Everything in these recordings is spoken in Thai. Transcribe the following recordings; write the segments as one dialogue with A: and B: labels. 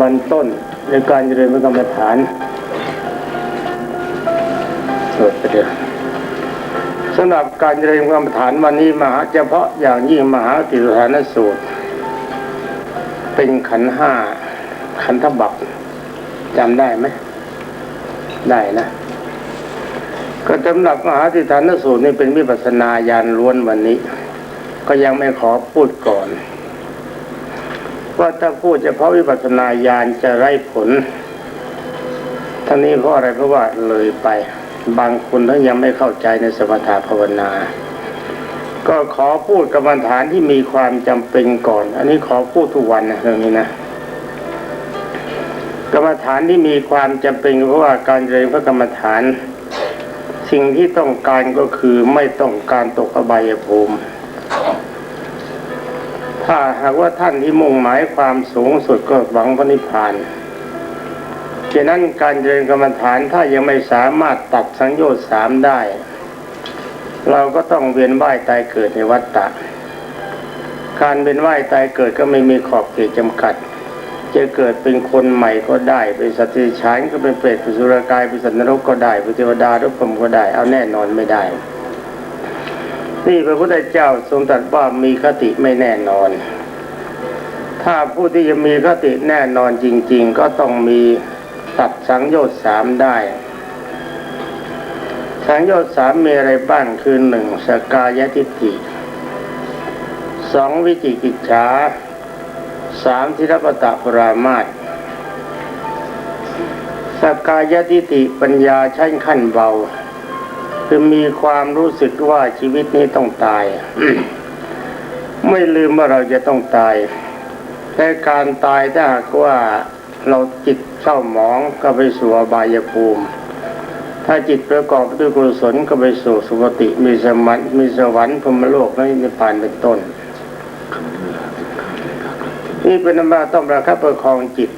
A: มันต้นในการเจริญพระกรรมฐานสวดไปเดียวสำหรับการเจริญพระกรรมฐานวันนี้มหาเฉพาะอย่างยิ่งมหาติสถานสูตร เป็นขันห้าขันธบัพจำได้ไหมได้นะ ก็สำหรับมหาติฐานสูตรนี่เป็นวิปัสสนาญาณล้วนวันนี้ ก็ยังไม่ขอพูดก่อน ว่าถ้าพูดเฉพาะวิปัสสนาญาณจะไร้ผลทั้งนี้เพราะอะไรเพราะว่าเลยไป บางคนท่านยังไม่เข้าใจในสมถะภาวนา ก็ขอพูดกรรมฐานที่มีความจำเป็นก่อน อันนี้ขอพูดทุกวันนะเรื่องนี้นะกรรมฐานที่มีความจำเป็นเพราะว่าการเรียนพระกรรมฐาน สิ่งที่ต้องการก็คือไม่ต้องการตกอบายภูมิ ถ้าหากว่าท่านที่มุ่งหมายความสูงสุดก็หวังพระนิพพานฉะนั้นการเจริญกรรมฐานถ้ายังไม่สามารถตัดสังโยชน์สามได้ เราก็ต้องเวียนว่ายตายเกิดในวัฏฏะการเวียนว่ายตายเกิดก็ไม่มีขอบเขตจำกัด จะเกิดเป็นคนใหม่ก็ได้ เป็นสัตว์ที่ฉานก็เป็นเปรตเป็นสุรกายเป็นสัตว์นรกก็ได้เป็นเทวดาหรือพรหมก็ได้ เอาแน่นอนไม่ได้ นี่พระพุทธเจ้าทรงตรัสว่ามีคติไม่แน่นอน ถ้าผู้ที่จะมีคติแน่นอนจริง ๆ ก็ต้องมีตัดสังโยชน์สามได้ สังโยชน์สามมีอะไรบ้างคือหนึ่งสกายทิฏฐิสองวิจิกิจฉาสามทิรปตะปรามาตสกายทิฏฐิปัญญาชั้นขั้นเบา คือมีความรู้สึกว่าชีวิตนี้ต้องตาย ไม่ลืมว่าเราจะต้องตายแต่การตายถ้าหากว่าเราจิตเศร้าหมองก็ไปสู่อบายภูมิ ถ้าจิตประกอบด้วยกุศลก็ไปสู่สุคติมีสมัติมีสวรรค์พรมโลกและนิพพานเป็นต้น นี่เป็นธรรมะต้องประคับประคองจิต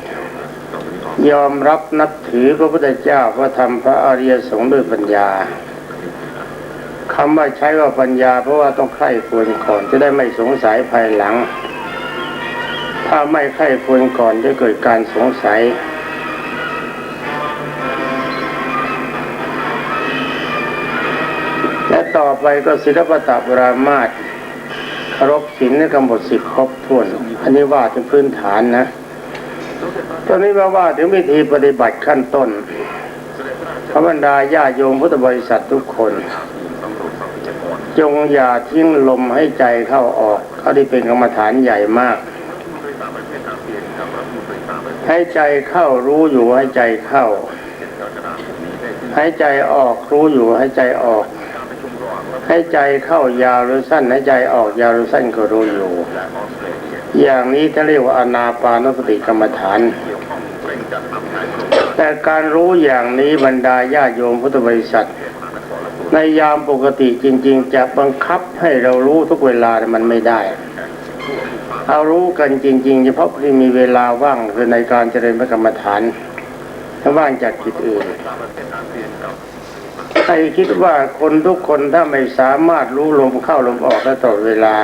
A: ยอมรับนับถือพระพุทธเจ้าพระธรรมพระอริยสงฆ์ด้วยปัญญา คำว่าใช้ว่าปัญญา เพราะว่าต้องใคร่ควรก่อนจะได้ไม่สงสัยภายหลัง ถ้าไม่ใคร่ควรก่อนจะเกิดการสงสัยและต่อไปก็ศิลปตะปรามาตครพศีลในกำหนดสิบครบถ้วน อันนี้ว่าถึงพื้นฐานนะ ตอนนี้มาว่าถึงวิธีปฏิบัติขั้นต้นพระบรรดาญาโยมพุทธบริษัททุกคน จงอย่าทิ้งลมให้ใจเข้าออกเขาที่เป็นกรรมฐานใหญ่มาก ให้ใจเข้ารู้อยู่ให้ใจเข้า ให้ใจออกรู้อยู่ให้ใจออก ให้ใจเข้ายาวหรือสั้นให้ใจออกยาวหรือสั้นก็รู้อยู่ อย่างนี้จะเรียกว่าอนาปานสติกรรมฐานแต่การรู้อย่างนี้บรรดาญาโยมพุทธบริษัท ในยามปกติจริง ๆ จะบังคับให้เรารู้ทุกเวลามันไม่ได้ เอารู้กันจริง ๆ เฉพาะที่มีเวลาว่างคือในการเจริญพระกรรมฐานถ้าว่างจากกิจอื่นใครคิดว่าคนทุกคนถ้าไม่สามารถรู้ลมเข้าลมออกได้ตลอดเวลา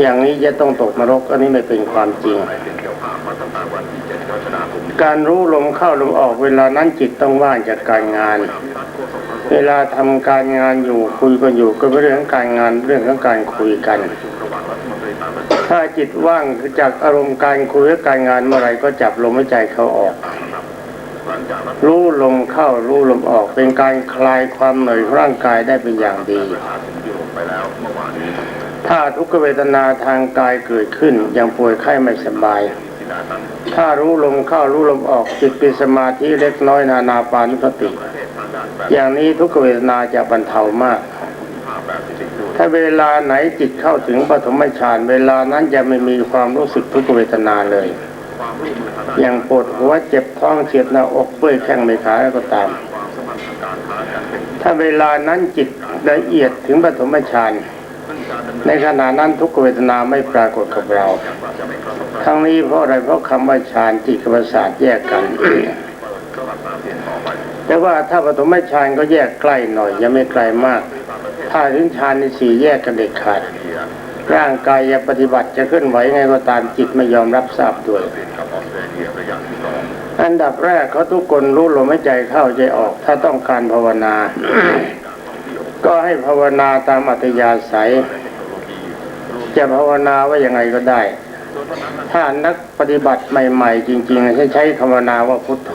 A: อย่างนี้จะต้องตกนรกอันนี้ไม่เป็นความจริง การรู้ลมเข้าลมออกเวลานั้นจิตต้องว่างจากการงาน เวลาทำการงานอยู่คุยกันอยู่ก็เป็นเรื่องการงานเรื่องของการคุยกัน ถ้าจิตว่างจากอารมณ์การคุยและการงานเมื่อไหรก็จับลมหายใจเขาออกรู้ลมเข้ารู้ลมออกเป็นการคลายความเหนื่อยร่างกายได้เป็นอย่างดี ถ้าทุกขเวทนาทางกายเกิดขึ้นอย่างป่วยไข้ไม่สบาย ถ้ารู้ลมเข้ารู้ลมออกจิตเป็นสมาธิเล็กน้อยนานาปานุสติ อย่างนี้ทุกขเวทนาจะบรรเทามาก ถ้าเวลาไหนจิตเข้าถึงปฐมฌานเวลานั้นจะไม่มีความรู้สึกทุกขเวทนาเลย อย่างปวดหัวเจ็บท้องเสียดหน้าอกเปื่อยแข้งไม่ขาก็ตาม ถ้าเวลานั้นจิตละเอียดถึงปฐมฌาน ในขณะนั้นทุกเวทนาไม่ปรากฏกับเรา ทั้งนี้เพราะอะไรเพราะคำว่าฌานจิตกับประสาทแยกกัน แต่ว่าถ้าปฐมฌานก็แยกใกล้หน่อย ยังไม่ไกลมาก ถ้าถึงฌานในสี่แยกกันเด็ดขาดร่างกายจะปฏิบัติจะเคลื่อนไหวไงก็ตามจิตไม่ยอมรับทราบด้วยอันดับแรกเขาทุกคนรู้ลมหายใจเข้าใจออก ถ้าต้องการภาวนา ก็ให้ภาวนาตามอัธยาศัย จะภาวนาว่ายังไงก็ได้ ถ้านักปฏิบัติใหม่ ๆ จริงๆให้ใช้ภาวนาว่าพุทโธ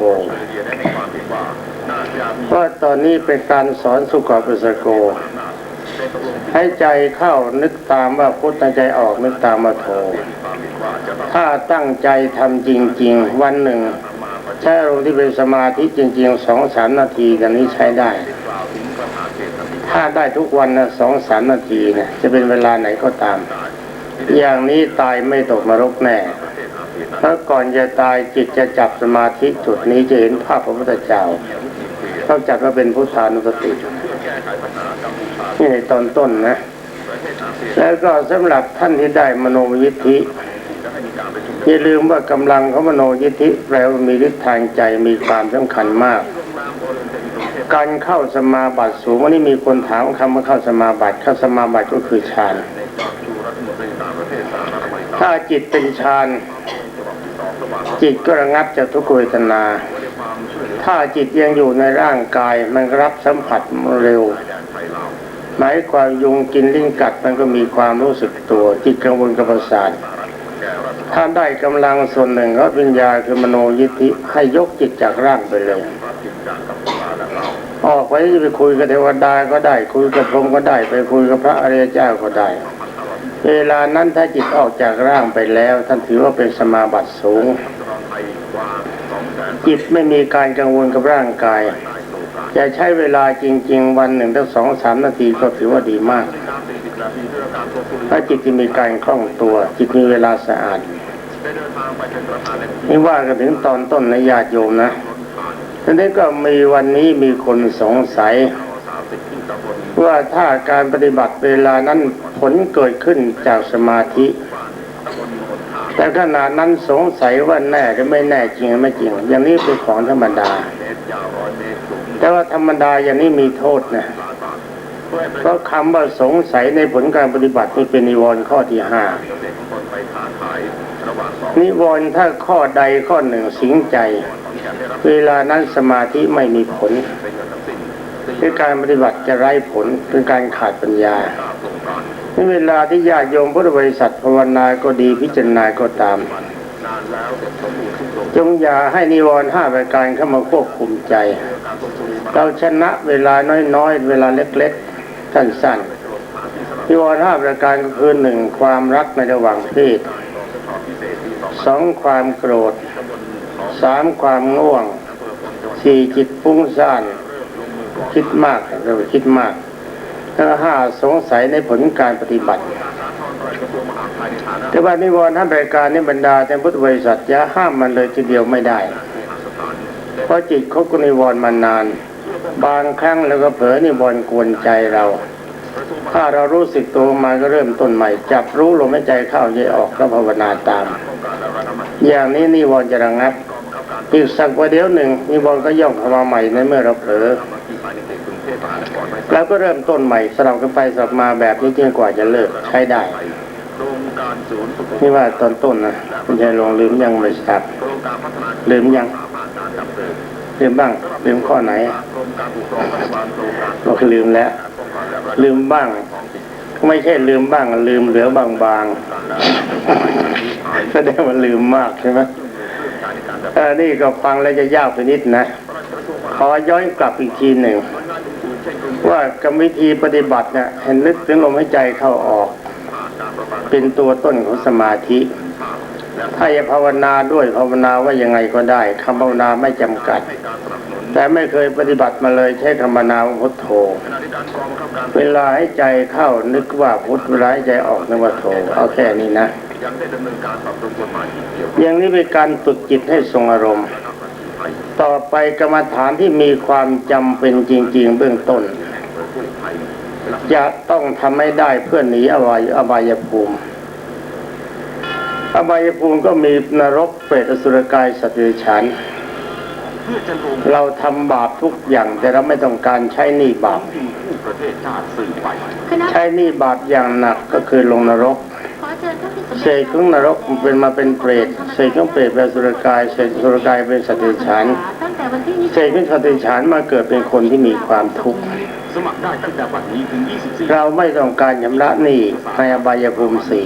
A: เพราะตอนนี้เป็นการสอนสุขปัสสโก ให้ใจเข้านึกตามว่าพุทธใจออกนึกตามว่าโธถ้าตั้งใจทำจริง ๆ วันหนึ่งใช้อารมณ์ที่เป็นสมาธิจริงๆสองสามนาทีกันนี้ใช้ได้ ถ้าได้ทุกวันนะสองสามนาทีเนี่ยจะเป็นเวลาไหนก็ตาม อย่างนี้ตายไม่ตกนรกแน่เพราะก่อนจะตายจิตจะจับสมาธิจุดนี้จะเห็นภาพพระพุทธเจ้าเขาจัดว่าเป็นพุทธานุสตินี่ในตอนต้นนะ แล้วก็สำหรับท่านที่ได้มโนวิทธิอย่าลืมว่ากำลังของมโนยิทธิแปลว่ามีฤทธิ์ทางใจมีความสำคัญมาก การเข้าสมาบัติสูงวันนี้มีคนถามคำว่าเข้าสมาบัติเข้าสมาบัติก็คือฌานถ้าจิตเป็นฌานจิตก็ระงับจากทุกขเวทนา ถ้าจิตยังอยู่ในร่างกายมันรับสัมผัสเร็วหมายความยุงกินลิ้นกัดมันก็มีความรู้สึกตัว จิตกังวลกับประสาทถ้าได้กำลังส่วนหนึ่งก็วิญญาคือมโนยิทธิให้ยกจิตจากร่างไปเลย ออกไปจะไปคุยกับเทวดาก็ได้ คุยกับพรหมก็ได้ ไปคุยกับพระอริยเจ้าก็ได้ เวลานั้นถ้าจิตออกจากร่างไปแล้ว ท่านถือว่าเป็นสมาบัติสูง จิตไม่มีการกังวลกับร่างกายจะใช้เวลาจริง ๆ วันหนึ่งตั้งสองสามนาทีก็ถือว่าดีมากถ้าจิตที่มีการคล่องตัว จิตมีเวลาสะอาดนี่ว่ากันถึงตอนต้นนะญาติโยมนะ ทีนี้ก็มีวันนี้มีคนสงสัย ว่าถ้าการปฏิบัติเวลานั้นผลเกิดขึ้นจากสมาธิ แต่ขณะนั้นสงสัยว่าแน่หรือไม่แน่จริงไม่จริง อย่างนี้เป็นของธรรมดา แต่ว่าธรรมดาอย่างนี้มีโทษนะเพราะคำว่าสงสัยในผลการปฏิบัตินี่เป็นนิวรณ์ข้อที่ห้านิวรณ์ถ้าข้อใดข้อหนึ่งสิงใจ เวลานั้นสมาธิไม่มีผลคือการปฏิบัติจะไร้ผลเป็นการขาดปัญญาในเวลาที่ญาติโยมพุทธบริษัทภาวนาก็ดีพิจารณาก็ตาม จงอย่าให้นิวรณ์ห้าประการเข้ามาควบคุมใจ เราชนะเวลาน้อยๆ เวลาเล็กๆ สั้นๆนิวรณ์ห้าประการก็คือหนึ่งความรักในระหว่างเพศสองความโกรธ สามความง่วงสี่จิตฟุ้งซ่านคิดมากเราคิดมากแล้วห้าสงสัยในผลการปฏิบัติ แต่ว่านิวรณ์ห้ารายการนี้บรรดาแต่พุทธบริษัทจะห้ามมันเลยทีเดียวไม่ได้ เพราะจิตเขาก็นิวรณ์มานาน บางครั้งแล้วก็เผลอนิวรณ์กวนใจเรา ถ้าเรารู้สึกตัวมาก็เริ่มต้นใหม่ จับรู้ลมหายใจเข้าใจออกแล้วภาวนาตาม อย่างนี้นิวรณ์จะระงับ อีกสักประเดี๋ยวหนึ่งนิวรณ์ก็ย่องเข้ามาใหม่ในเมื่อเราเผลอแล้วก็เริ่มต้นใหม่สลับกันไปสลับมาแบบนี้จนกว่าจะเลิกใช้ได้นี่ว่าตอนต้นนะคุณชายลงลืมยังไม่ทราบลืมยังลืมบ้าง ลืมข้อไหนบอกลืมแล้ว ลืมบ้าง ไม่ใช่ลืมบ้าง ลืมเหลือบางๆแสดงว่าลืมมากใช่ไหม นี่ก็ฟังแล้วจะยากไปนิดนะ ขอย้อนกลับอีกทีหนึ่ง ว่ากรรมวิธีปฏิบัติเนี่ยเห็นลึกถึงลมหายใจเข้าออก เป็นตัวต้นของสมาธิ ถ้าจะภาวนาด้วยภาวนาว่ายังไงก็ได้คำภาวนาไม่จำกัด แต่ไม่เคยปฏิบัติมาเลยใช้คำภาวนาวพุทโธ เวลาให้ใจเข้านึกว่าพุทเวลาให้ใจออกนึกว่าโธเอาแค่นี้นะอย่างนี้เป็นการฝึกจิตให้ทรงอารมณ์ ต่อไปกรรมฐานที่มีความจำเป็นจริง ๆ เบื้องต้น จะต้องทำให้ได้เพื่อหนีอบายอบายภูมิอบายภูมิก็มีนรกเปรตอสุรกายสัตว์เดรัจฉาน เราทำบาปทุกอย่างแต่เราไม่ต้องการใช้หนี้บาปใช้หนี้บาปอย่างหนักก็คือลงนรกเศษของนรกมันเป็นมาเป็นเปรตเศษของเปรตเป็นสุรกายเศษสุรกายเป็นสัตว์เดรัจฉานเศษเป็นสัตว์เดรัจฉานมาเกิดเป็นคนที่มีความทุกข์
B: สมัครได้ตั้งแต่บัดนี้ถึง24
A: เราไม่ต้องการชำระหนี้ในอบายภูมิสี่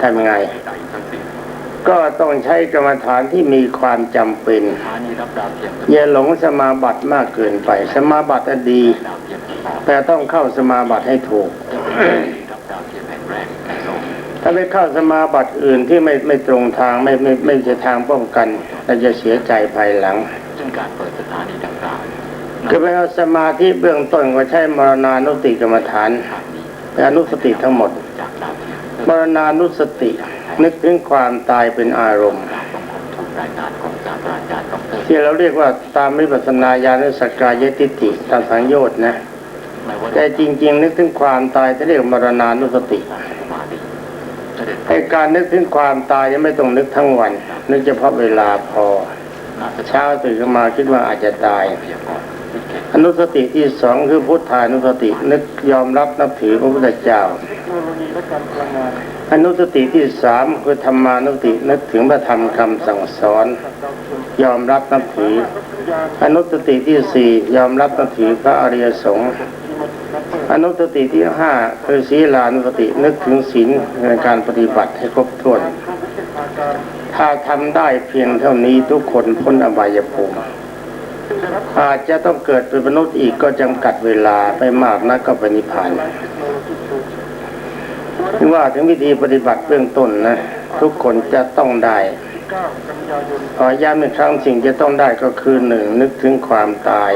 A: ทำยังไง
B: ใดทั้งสิ้น
A: ก็ต้องใช้กรรมฐานที่มีความจำเป็น
B: สถานีรับดาวเทียม
A: อย่าหลงสมาบัติมากเกินไป สมาบัติอะดี
B: ดาวเทียมที่สอง
A: แต่ต้องเข้าสมาบัติให้ถูก
B: รับดาวเทียมแห่งแรกแห่งสอง
A: ถ้าไปเข้าสมาบัติอื่นที่ไม่ไม่ตรงทางไม่ไม่ไม่ใช่ทางป้องกันเราจะเสียใจภายหลัง
B: จึงการเปิดสถานีดังกล่าว
A: คือไปเอาสมาธิเบื้องต้นก็ใช้มรณานุสติกรรมฐาน
B: ทางนี้
A: และอนุสติทั้งหมด
B: จากดาวเทียม
A: มรณานุสติ นึกถึงความตายเป็นอารมณ์
B: การต้องคงถูกรายงานของศาสตราจารย์ดอกเตอร
A: ที่เราเรียกว่าตามวิปัสสนาญาณสกกายติติตามสังโยชน์นะ
B: ไม่ว่า
A: แต่จริง ๆ นึกถึงความตายจะเรียกมรณานุสติ
B: สมาธิเสด็จ
A: ไอการนึกถึงความตายยังไม่ต้องนึกทั้งวัน นึกเฉพาะเวลาพอ
B: นาฏ
A: เช้าตื่นขึ้นมาคิดว่าอาจจะตาย
B: พยากรณ์วิเกต
A: อนุสติที่สองคือพุทธานุสตินึกยอมรับนับถือพระพุทธเจ้า อนุสติที่สามคือธรรมานุสตินึกถึงพระธรรมคำสั่งสอน ยอมรับนับถือ อนุสติที่สี่ยอมรับนับถือพระอริยสงฆ์อนุสติที่ห้าคือศีลานุสตินึกถึงศีลในการปฏิบัติให้ครบถ้วน ถ้าทำได้เพียงเท่านี้ทุกคนพ้นอบายภูมิอาจจะต้องเกิดเป็นมนุษย์อีกก็จำกัดเวลาไปมากนักก็ปนิพพานถึง ว่าถึงวิธีปฏิบัติเบื้องต้นนะทุกคนจะต้องได้ขอย้ำอีกครั้งสิ่งจะต้องได้ก็คือหนึ่งนึกถึงความตาย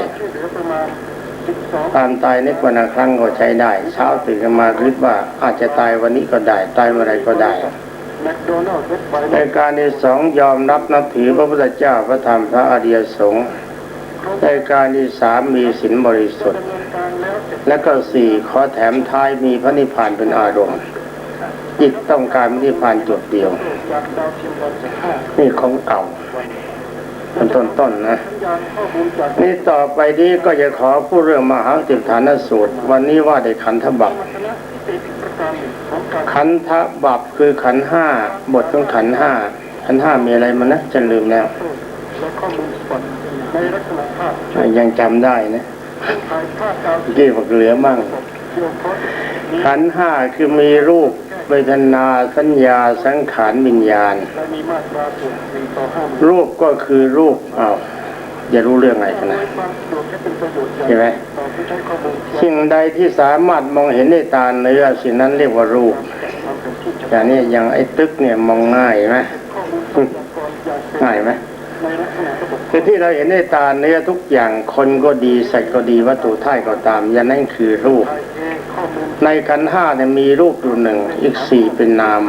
A: ความตายนึกวันละครั้งก็ใช้ได้ เช้าตื่นขึ้นมาคิดว่าอาจจะตายวันนี้ก็ได้ ตายเมื่อไรก็ได้ในการที่สองยอมรับนับถือพระพุทธเจ้าพระธรรมพระอริยสงฆ์ในการที่สามมีศีลบริสุทธิ์ และก็สี่ขอแถมท้ายมีพระนิพพานเป็นอารมณ์ จิตต้องการนิพพานจุดเดียว นี่ของเก่าเป็นต้นๆนะนี่ต่อไปนี้ก็จะขอพูดเรื่องมหาติทฐานสูตร วันนี้ว่าได้ขันธบัพขันธบัพคือขันห้าบทของขันห้าขันห้ามีอะไรมันนะจะลืมแล้วยังจำได้นะเมื่อกี้บอกเหลือมั่งขันห้าคือมีรูป เวทนาสัญญาสังขารวิญญาณรูปก็คือรูปอ้าวอย่ารู้เรื่องอะไรกันนะใช่ไหมสิ่งใดที่สามารถมองเห็นในตาเนื้อสิ่งนั้นเรียกว่ารูปอย่างนี้อย่างไอ้ตึกเนี่ยมองง่ายไหมง่ายไหมคือที่เราเห็นในตาเนื้อทุกอย่างคนก็ดีสัตว์ก็ดีวัตถุท่ายก็ตามอย่างนั้นคือรูป ในขันห้าเนี่ยมีรูปอยู่หนึ่ง อีกสี่เป็นนาม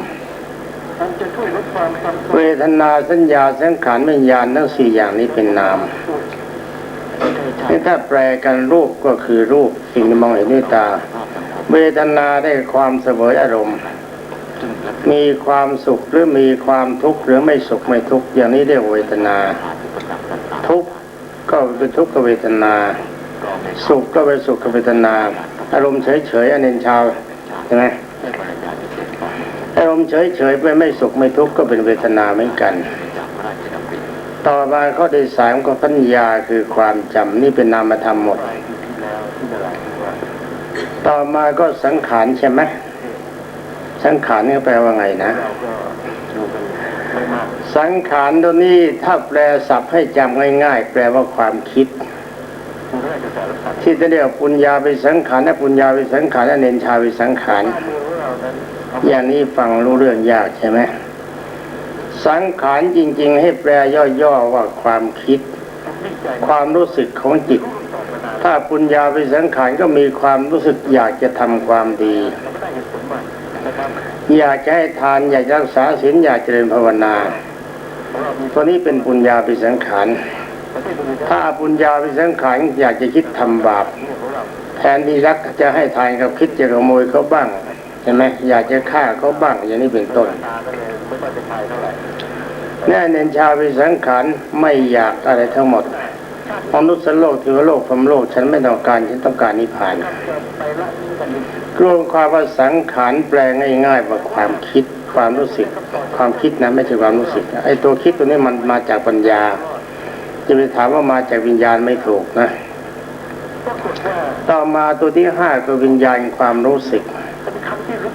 A: เวทนาสัญญาสังขารวิญญาณทั้งสี่อย่างนี้เป็นนามนี่ถ้าแปลกันรูปก็คือรูปสิ่งที่มองเห็นด้วยตา เวทนาได้ความเสวยอารมณ์ มีความสุขหรือมีความทุกข์หรือไม่สุขไม่ทุกข์อย่างนี้เรียกว่าเวทนา ทุกข์ก็เป็นทุกขเวทนา สุขก็เป็นสุขเวทนา อารมณ์เฉยๆอันเนนชาวใช่ไหมอารมณ์เฉยๆไปไม่สุขไม่ทุกข์ก็เป็นเวทนาเหมือนกัน ต่อมาข้อที่สามก็ปัญญาคือความจำนี่เป็นนามธรรมหมด ต่อมาก็สังขารใช่ไหมสังขารนี่แปลว่าไงนะ สังขารตัวนี้ถ้าแปลศัพท์ให้จำง่าย ๆ แปลว่าความคิด ที่จะเรียกว่าปุญญาไปสังขารและปุญญาไปสังขารและเนนชาไปสังขารอย่างนี้ฟังรู้เรื่องยากใช่ไหมสังขารจริง ๆ ให้แปลย่อๆว่าความคิด ความรู้สึกของจิต ถ้าปุญญาไปสังขารก็มีความรู้สึกอยากจะทำความดี อยากจะให้ทานอยากจะรักษาศีลอยากเจริญภาวนาตัวนี้เป็นปุญญาไปสังขาร ถ้าปุญญาไปสังขารอยากจะคิดทำบาปแทนที่รักจะให้ทานกับคิดจะขโมยเขาบ้างใช่ไหมอยากจะฆ่าเขาบ้าง อย่างนี้เป็นต้นแน่เนนชาวิสังขารไม่อยากอะไรทั้งหมดมนุษย์โลกเทวโลกพรมโลกฉันไม่ต้องการฉันต้องการนิพพานรวมความว่าสังขารแปลง่ายๆว่าความคิดความรู้สึก ความคิดนะไม่ใช่ความรู้สึกไอ้ตัวคิดตัวนี้มันมาจากปัญญา จะไปถามว่ามาจากวิญญาณไม่ถูกนะ ต่อมาตัวที่ห้าคือวิญญาณความรู้สึก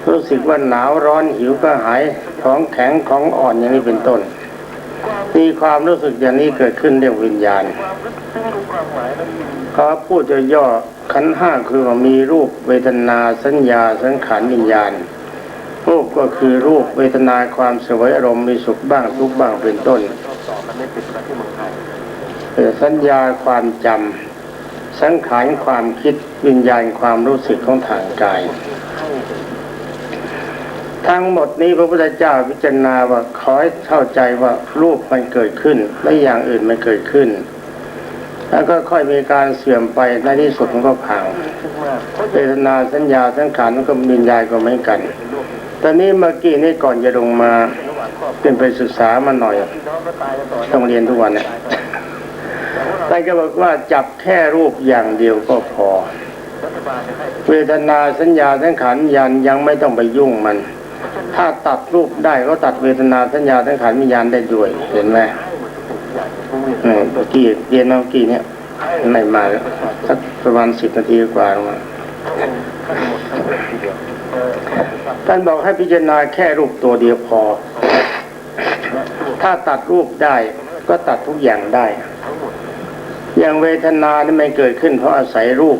A: รู้สึกว่าหนาวร้อนหิวก็หายของแข็งของอ่อนอย่างนี้เป็นต้นมีความรู้สึกอย่างนี้เกิดขึ้นเรียกวิญญาณเขาพูดจะย่อขันห้าคือว่ามีรูปเวทนาสัญญาสังขารวิญญาณ รูปก็คือรูปเวทนาความสวยอารมณ์มีสุขบ้างทุกข์บ้างเป็นต้น เอ่อสัญญาความจำสังขารความคิดวิญญาณความรู้สึกของทางกาย ทั้งหมดนี้พระพุทธเจ้าพิจารณาว่าขอให้เข้าใจว่ารูปมันเกิดขึ้นและอย่างอื่นมันเกิดขึ้น แล้วก็ค่อยมีการเสื่อมไปในที่สุดมันก็พังเวทนาสัญญาสังขารมันก็วิญญาณก็เหมือนกันตอนนี้เมื่อกี้นี่ก่อนจะลงมาเป็นไปศึกษามาหน่อยต้องเรียนทุกวันเนี่ย ท่านก็บอกว่าจับแค่รูปอย่างเดียวก็พอ เวทนาสัญญาสังขารวิญญาณยังไม่ต้องไปยุ่งมัน ถ้าตัดรูปได้ก็ตัดเวทนาสัญญาสังขารวิญญาณได้ด้วย เห็นไหมเมื่อกี้เรียนเมื่อกี้เนี่ยไม่มาแล้วสักประมาณสิบนาทีกว่าลงมาท่านบอกให้พิจารณาแค่รูปตัวเดียวพอ ถ้าตัดรูปได้ก็ตัดทุกอย่างได้ อย่างเวทนานี่มันเกิดขึ้นเพราะอาศัยรูป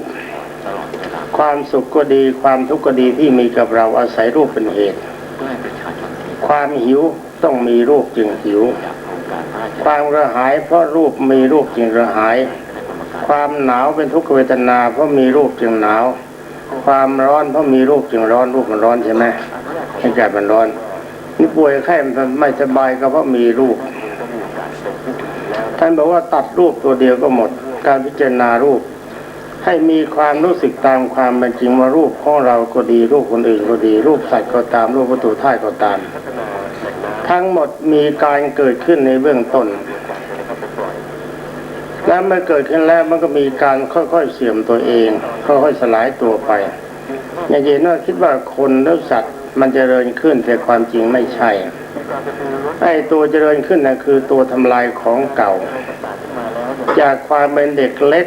A: ความสุขก็ดีความทุกข์ก็ดีที่มีกับเราอาศัยรูปเป็นเหตุ ความหิวต้องมีรูปจึงหิว
B: ค
A: วามกระหายเพราะรูปมีรูปจึงกระหาย
B: ค
A: วามหนาวเป็นทุกขเวทนาเพราะมีรูปจึงหนาว ความร้อนเพราะมีรูปจึงร้อนรูปมันร้อนใช่ไหมให้แก่มันร้อน นี่ป่วยไข้มันไม่สบายก็เพราะมีรูป ท่านบอกว่าตัดรูปตัวเดียวก็หมด การพิจารณารูป ให้มีความรู้สึกตามความเป็นจริงว่ารูปของเราก็ดีรูปคนอื่นก็ดี รูปสัตว์ก็ตามรูปวัตถุธาตุก็ตาม ทั้งหมดมีการเกิดขึ้นในเบื้องต้นแล้วเมื่อเกิดขึ้นแล้วมันก็มีการค่อยๆเสื่อมตัวเอง ค่อยๆสลายตัวไปอย่างเย็นว่าคิดว่าคนแล้วสัตว์มันจเจริญขึ้นแต่ความจริงไม่ใช่ ไอ้ตัวเจริญขึ้นนะคือตัวทำลายของเก่า จากความเป็นเด็กเล็ก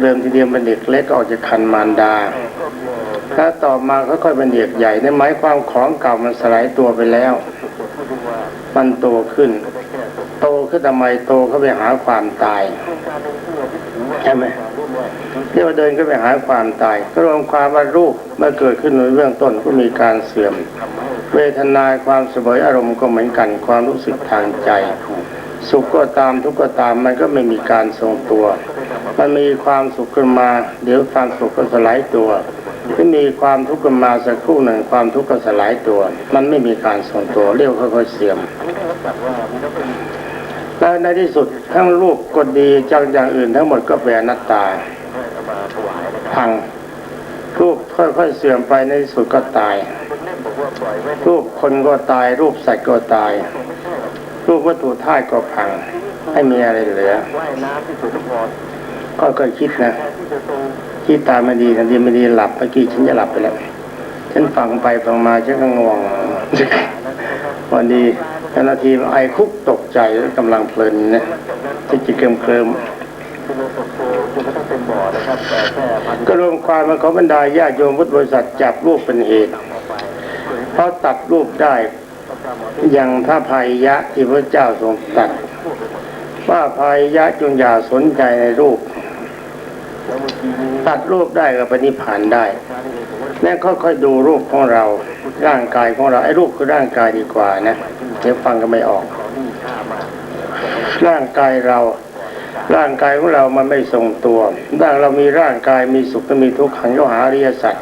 A: เริ่มทีเดียวเป็นเด็กเล็กออกจากคันมารดาถ้าต่อมาค่อยๆเป็นเด็กใหญ่ในหมายความของเก่ามันสลายตัวไปแล้ว มันโตขึ้น โตขึ้นทำไมโตเข้าไปหาความตายใช่ไหมเรียกว่าเดินก็ไปหาความตาย ก็รวมความว่ารูปเมื่อเกิดขึ้นในเบื้องต้นก็มีการเสื่อม เวทนาความสบายอารมณ์ก็เหมือนกันความรู้สึกทางใจ สุขก็ตามทุกข์ก็ตามมันก็ไม่มีการทรงตัว มันมีความสุขขึ้นมา เดี๋ยวความสุขก็สลายตัวที่มีความทุกข์ขึ้นมาสักครู่หนึ่งความทุกข์ก็สลายตัว มันไม่มีการทรงตัวเรียกว่าค่อยๆเสื่อมแล้วในที่สุดทั้งรูปก็ดีจังอย่างอื่นทั้งหมดก็เป็นนัตตาพังรูปค่อยๆเสื่อมไปในที่สุดก็ตาย รูปคนก็ตาย รูปสัตว์ก็ตาย รูปวัตถุธาตุก็พัง ไม่มีอะไรเหลือก็ก็คิดนะคิดตามไม่ดีทันทีไม่ดีหลับเมื่อกี้ฉันจะหลับไปแล้วฉันฟังไปฟังมาฉันก็ง่วงวันดีนาทีไอคุกตกใจแล้วกำลังเพลินนะจิตจิตเกิมเกิมก็รวมความมาของบรรดาญาติโยมพุทธบริษัทจับรูปเป็นเหตุ เพราะตัดรูปได้ อย่างพระภัยยะที่พระเจ้าทรงตัดว่าภัยยะจงอย่าสนใจในรูป ตัดรูปได้กับปณิพพานได้แม่นค่อยๆดูรูปของเรา ร่างกายของเราไอ้รูปคือร่างกายดีกว่านะเดี๋ยวฟังก็ไม่ออก ร่างกายเรา ร่างกายของเรามันไม่ทรงตัวร่างเรามีร่างกายมีสุขก็มีทุกข์ขันธ์ก็หาอริยสัจ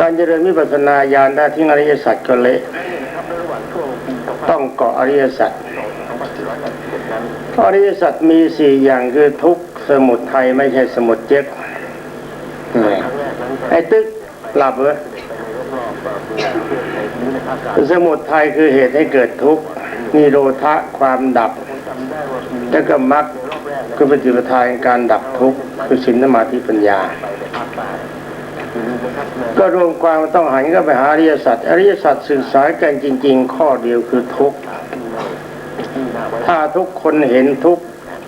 A: การเจริญวิปัสสนาญาณได้ทิ้งอริยสัจก็เละต้องเกาะอริยสัจอริยสัจมีสี่อย่างคือทุกขสมุทัยไม่ใช่สมุทเจ็กไอ้ตึกหลับเหรอสมุทัยคือเหตุให้เกิดทุกข์นิโรธะความดับ แล้วก็มรรคคือปฏิปทาการดับทุกข์คือศีลสมาธิปัญญา ก็รวมความต้องหันก็ไปหาอริยสัจอริยสัจศึกษากันจริง ๆ ข้อเดียวคือทุกข์ถ้าทุกคนเห็นทุกข์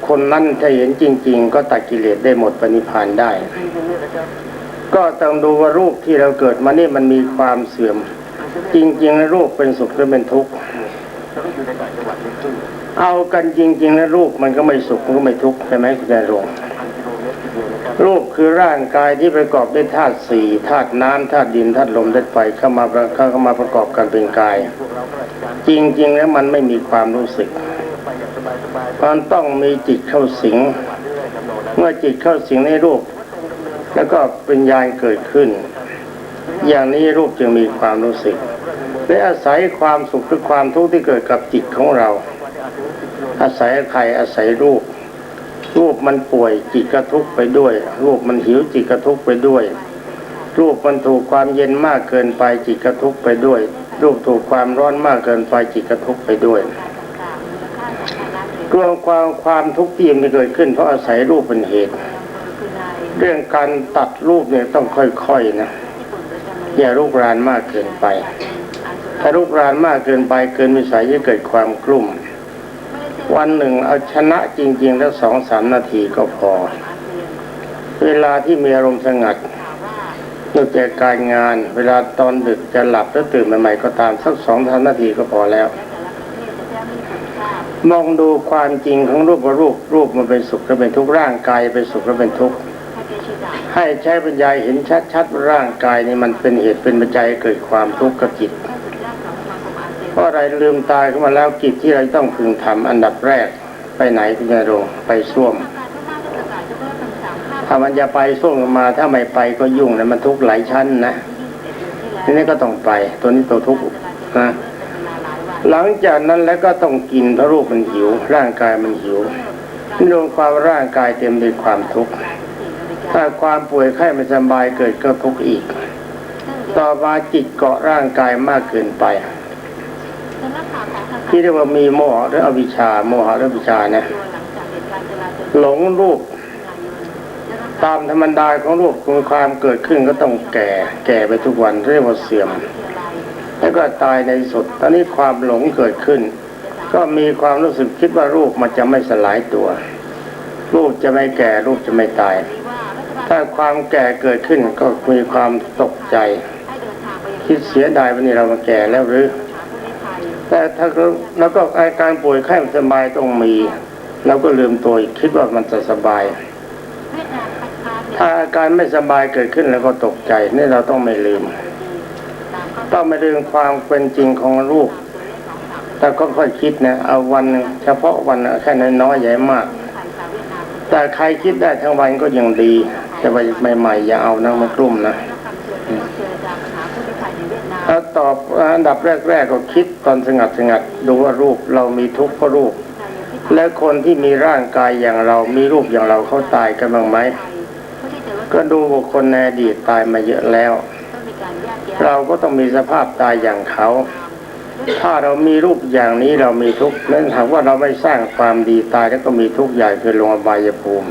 A: คนนั้นจะเห็นจริง ๆ ก็ตัดกิเลสได้หมดปณิพานได้ ก็ต้องดูว่ารูปที่เราเกิดมานี่มันมีความเสื่อม จริงๆแล้วรูปเป็นสุขหรือเป็นทุกข์เอากันจริงๆแล้วรูปมันก็ไม่สุขมันก็ไม่ทุกข์ใช่ไหมคุณนายรงค์ รูปคือร่างกายที่ประกอบด้วยธาตุสี่ธาตุน้ำธาตุดินธาตุลมธาตุไฟเข้ามาเข้ามาประกอบกันเป็นกาย จริง ๆ แล้วมันไม่มีความรู้สึกมันต้องมีจิตเข้าสิง เมื่อจิตเข้าสิงในรูป แล้วก็เป็นญาณเกิดขึ้น อย่างนี้รูปจึงมีความรู้สึกและอาศัยความสุขหรือความทุกข์ที่เกิดกับจิตของเรา อาศัยใครอาศัยรูป รูปมันป่วยจิตกระทุกไปด้วย รูปมันหิวจิตกระทุกไปด้วย รูปมันถูกความเย็นมากเกินไปจิตกระทุกไปด้วย รูปถูกความร้อนมากเกินไปจิตกระทุกไปด้วยรวมความความทุกข์ที่มันเกิดขึ้น เพราะอาศัยรูปเป็นเหตุ เรื่องการตัดรูปเนี่ยต้องค่อยๆนะอย่าลุกรานมากเกินไป ถ้าลุกรานมากเกินไปเกินวิสัยจะเกิดความกลุ่ม วันหนึ่งเอาชนะจริงๆแล้วสองสามนาทีก็พอ เวลาที่มีอารมณ์สงัดนอกจากการงาน เวลาตอนดึกจะหลับแล้วตื่นใหม่ๆก็ตามสักสองสามนาทีก็พอแล้ว มองดูความจริงของรูปว่ารูปรูปมันเป็นสุขและเป็นทุกข์ร่างกายเป็นสุขและเป็นทุกข์ให้ใช้ปัญญาเห็นชัดๆร่างกายนี่มันเป็นเหตุเป็นปัจจัยเกิดความทุกข์กับจิต เพราะอะไรลืมตายขึ้นมาแล้วกิจที่เราต้องพึงทำอันดับแรกไปไหนคุณยายรงไปส้วมถ้ามันจะไปส้วมมา ถ้าไม่ไปก็ยุ่งนะมันทุกข์หลายชั้นนะทีนี้ก็ต้องไป ตัวนี้ตัวทุกข์นะหลังจากนั้นแล้วก็ต้องกินเพราะรูปมันหิว ร่างกายมันหิวรวมความร่างกายเต็มด้วยความทุกข์ถ้าความป่วยไข้ไม่สบายเกิดก็ทุกข์อีก ต่อมาจิตเกาะร่างกายมากเกินไป ที่เรียกว่ามีโมหะหรืออวิชชาโมหะหรืออวิชชานะหลงรูป ตามธรรมดาของรูปมีความเกิดขึ้นก็ต้องแก่ แก่ไปทุกวันเรียกว่าเสื่อม แล้วก็ตายในที่สุด ตอนนี้ความหลงเกิดขึ้น ก็มีความรู้สึกคิดว่ารูปมันจะไม่สลายตัว รูปจะไม่แก่รูปจะไม่ตาย ถ้าความแก่เกิดขึ้นก็มีความตกใจ คิดเสียดายวันนี้เรามาแก่แล้วหรือ แต่ถ้าเราแล้วก็อาการป่วยไข้ไม่สบายต้องมีเราก็ลืมตัวอีกคิดว่ามันจะสบาย ถ้าอาการไม่สบายเกิดขึ้นแล้วก็ตกใจ นี่เราต้องไม่ลืม ต้องไม่ลืมความเป็นจริงของรูปแต่ก็ค่อยคิดนะเอาวันหนึ่งเฉพาะวันแค่น้อยๆใหญ่มาก แต่ใครคิดได้ทั้งวันก็ยังดี แต่ว่าใหม่ๆอย่าเอานะมากลุ่มนะ ถ้าตอบอันดับแรก ๆ ก็คิดตอนสงัดสงัดดูว่ารูปเรามีทุกข์เพราะรูป และคนที่มีร่างกายอย่างเรามีรูปอย่างเราเขาตายกันบ้างไหมก็ดูบุคคลในอดีตตายมาเยอะแล้ว เราก็ต้องมีสภาพตายอย่างเขา ถ้าเรามีรูปอย่างนี้เรามีทุกข์นั่นถามว่าเราไม่สร้างความดีตายแล้วก็มีทุกข์ใหญ่คือลงอบายภูมิ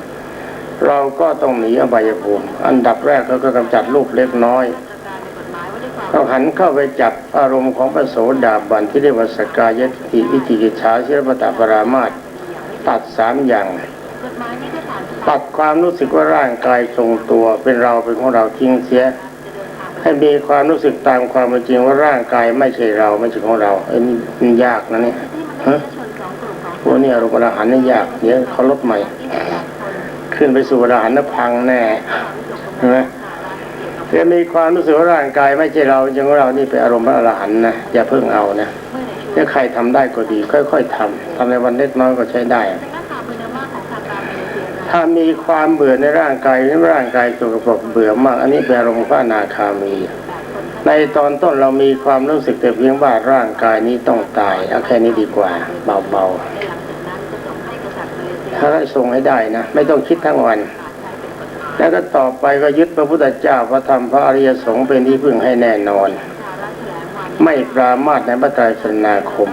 A: เราก็ต้องหนีอบายภูมิ อันดับแรกก็กำจัดรูปเล็กน้อย เราหันเข้าไปจับอารมณ์ของพระโสดาบันที่เรียกว่าสกายทิฏฐิวิจิกิจฉาเชื่อปตปรามาตตัดสามอย่างตัดความรู้สึกว่าร่างกายทรงตัวเป็นเราเป็นของเราทิ้งเสีย ให้มีความรู้สึกตามความเป็นจริงว่าร่างกายไม่ใช่เราไม่ใช่ของเราไอ้นี่มันยากนะเนี่ยฮะพวกนี้อารมณ์อรหันนี่ยากเดี๋ยวเขาลดใหม่ ขึ้นไปสู่อรหันต์น่ะพังแน่ใช่ไหม จะมีความรู้สึกว่าร่างกายไม่ใช่เราอย่างของเรานี่เป็นอารมณ์พระอรหันต์นะอย่าเพิ่งเอานะถ้าใครทำได้ก็ดี ค่อย ๆทำทำในวันเล็กน้อยก็ใช้ได้ ถ้ามีความเบื่อในร่างกายในร่างกายสกปรกเบื่อมาก อันนี้เป็นอารมณ์พระอนาคามี ในตอนต้นเรามีความรู้สึกแต่เพียงว่าร่างกายนี้ต้องตายเอาแค่นี้ดีกว่า เบาๆถ้าให้ทรงให้ได้นะ ไม่ต้องคิดทั้งวัน แล้วก็ต่อไปก็ยึดพระพุทธเจ้าพระธรรมพระอริยสงฆ์เป็นที่พึ่งให้แน่นอน ไม่ปรามาสในพระไตรสรณาคม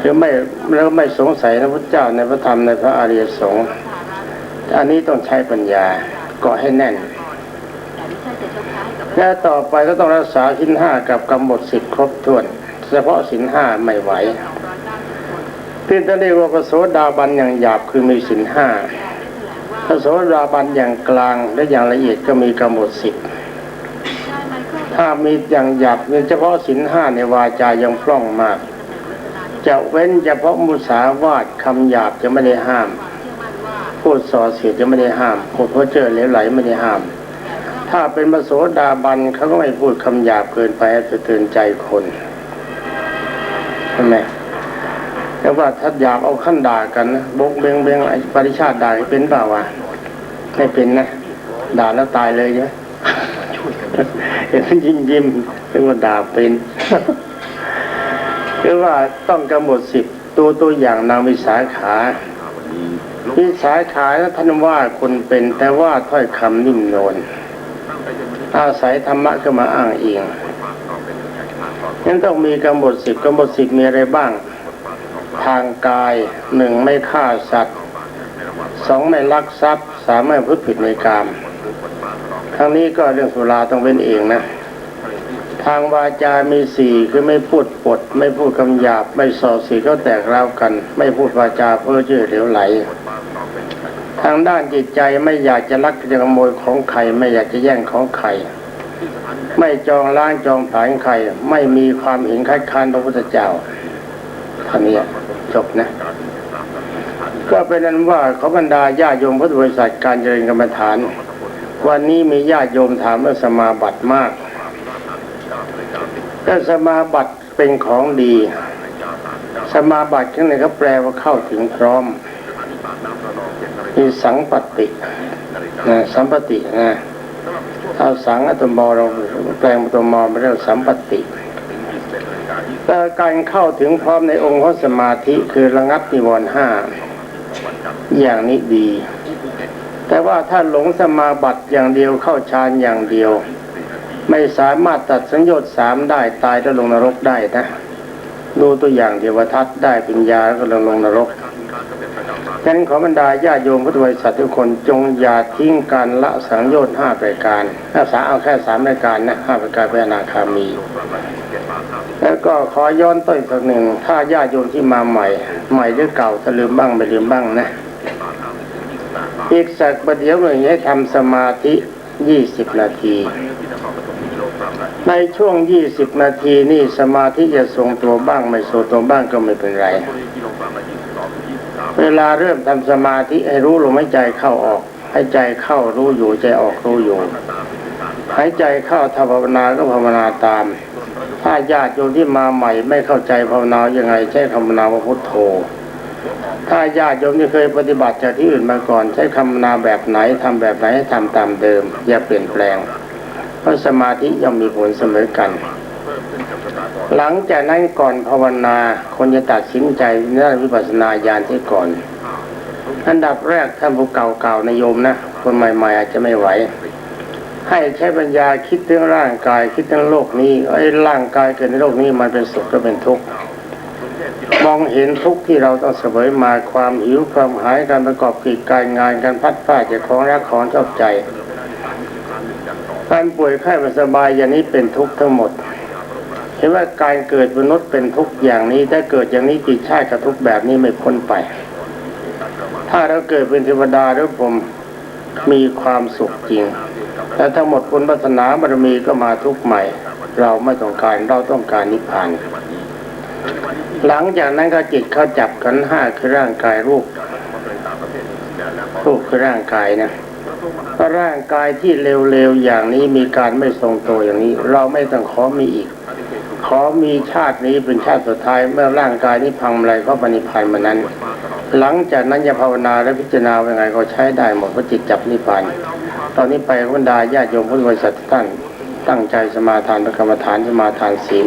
A: คือไม่แล้วไม่สงสัยในพระเจ้าในพระธรรมในพระอริยสงฆ์อันนี้ต้องใช้ปัญญาเกาะให้แน่นและต่อไปก็ต้องรักษาสินห้ากับกำหนดสิทธิครบถ้วน เฉพาะสินห้าไม่ไหวที่ท่านเรียกว่าพระโสดาบันอย่างหยาบคือมีสินห้า พระโสดาบันอย่างกลางและอย่างละเอียดก็มีกำหนดสิทธิ์ถ้ามีอย่างหยาบเฉพาะสินห้าในวาจายังพร่องมาก จะเว้นเฉพาะมุสาวาทคำหยาบจะไม่ได้ห้าม พูดส่อเสียดจะไม่ได้ห้ามพูดเพ้อเจ้อเหลวไหลไม่ได้ห้าม ถ้าเป็นพระโสดาบันเขาก็ไม่พูดคำหยาบเกินไปให้สะเทือนใจคนใช่ไหม แต่ว่าถ้าหยาบเอาขั้นด่ากันนะบกเบงเบงไอ้ปริชาติด่าเป็นเปล่าวะไม่เป็นนะด่าแล้วตายเลยใช่ไหมเห็นยิ้มยิ้มเรียกว่าด่าเป็นคือว่าต้องกำหนดสิบตัวตัวอย่างนางวิสาขาวิสาขาท่านว่าคนเป็นแต่ว่าถ้อยคำนิ่มนวลอาศัยธรรมะก็มาอ้างเองนั้นต้องมีกำหนดสิบกำหนดสิบมีอะไรบ้าง ทางกายหนึ่งไม่ฆ่าสัตว์สองไม่ลักทรัพย์สามไม่พูดผิดในกามทั้งนี้ก็เรื่องสุราต้องเป็นเองนะ ทางวาจา มีสี่คือไม่พูดปด ไม่พูดคำหยาบ ไม่ส่อสีก็แตกราวกัน ไม่พูดวาจาเพ้อเจ้อเหลวไหล ทางด้านจิตใจไม่อยากจะลักจะขโมยของใครไม่อยากจะแย่งของใครไม่จองล้างจองผาญใคร ไม่มีความเห็นคัดค้านพระพุทธเจ้าท่านี้ จบนะก็เป็นนั้นว่าเขาบรรดาญาโยมพุทธบริษัทการเจริญกรรมฐาน วันนี้มีญาโยมถามเรื่องสมาบัติมากก็สมาบัติเป็นของดี สมาบัติข้างในเขาแปลว่าเข้าถึงพร้อมมีสังปตินะสัมปตินะถ้าสังอัตมอเราแปลงอัตมอมาเรียกสัมปติ การเข้าถึงพร้อมในองค์ของสมาธิคือระงับนิวรณ์ห้าอย่างนี้ดี แต่ว่าถ้าหลงสมาบัติอย่างเดียวเข้าฌานอย่างเดียว ไม่สามารถตัดสัญญาสามได้ตายแล้วลงนรกได้นะดูตัวอย่างเดวทัศน์ได้ปัญญาแล้วก็ลงลงนรกฉะนั้นขอบรรดาญาโยมพุทธบริษัททุกคนจงอย่าทิ้งการละสังโยชน์ห้าประการรักษาเอาแค่สามรายการนะห้าประการเป็นอนาคามี แล้วก็ขอย้อนต้นสักหนึ่ง ถ้าญาติโยมที่มาใหม่ ใหม่หรือเก่าถ้าลืมบ้างไม่ลืมบ้างนะ อีกสักประเดี๋ยวหนึ่งให้ทำสมาธิยี่สิบนาที ในช่วงยี่สิบนาทีนี่สมาธิจะทรงตัวบ้างไม่ทรงตัวบ้างก็ไม่เป็นไร เวลาเริ่มทำสมาธิให้รู้ลมหายใจเข้าออกให้ใจเข้ารู้อยู่ใจออกรู้อยู่หายใจเข้าถ้าภาวนาก็ภาวนาตาม ถ้าญาติโยมที่มาใหม่ไม่เข้าใจภาวนายังไง ใช้คำนาว่าพุทโธ ถ้าญาติโยมที่เคยปฏิบัติจากที่อื่นมาก่อน ใช้คำนาแบบไหนทำแบบไหนให้ทำตามเดิม อย่าเปลี่ยนแปลง เพราะสมาธิย่อมมีผลเสมอกัน หลังจากนั้นก่อนภาวนาคนจะตัดสินใจในด้านวิปัสสนาญาณที่ก่อน อันดับแรกท่านผู้เก่าๆในโยมนะคนใหม่ ๆ อาจจะไม่ไหว ให้ใช้ปัญญาคิดถึงร่างกาย คิดถึงโลกนี้ไอ้ร่างกายเกิดในโลกนี้มันเป็นสุขก็เป็นทุกข์มองเห็นทุกข์ที่เราต้องเสวยมาความหิวความหายการประกอบกิจการงานการพัดผ้าจาของรักของชอบใจการป่วยไข้ไม่สบายอย่างนี้เป็นทุกข์ทั้งหมดเห็นว่าการเกิดมนุษย์เป็นทุกข์อย่างนี้ ถ้าเกิดอย่างนี้จิตชาติกับทุกข์แบบนี้ไม่พ้นไป ถ้าเราเกิดเป็นเทวดาหรือผมมีความสุขจริง แต่ทั้งหมดบุญปัฒนาบารมีก็มาทุกข์ใหม่ เราไม่ต้องการเราต้องการนิพพาน หลังจากนั้นก็จิตเขาจับกันห้าคือร่างกายรูปรูปคือร่างกายนะร่างกายที่เร็วๆอย่างนี้มีการไม่ทรงตัวอย่างนี้ เราไม่ต้องขอมีอีก ขอมีชาตินี้เป็นชาติสุดท้ายเมื่อร่างกายนี้พังอะไรก็ปณิพันธ์มานั้น หลังจากนั้นจะภาวนาและพิจารณาอยังไงก็ใช้ได้หมดเพราะจิตจับนิพพาน ตอนนี้ไปบรรดาญาติโยมพุทธบริษัทท่านตั้งใจสมาทานพระกรรมฐานสมาทานศีล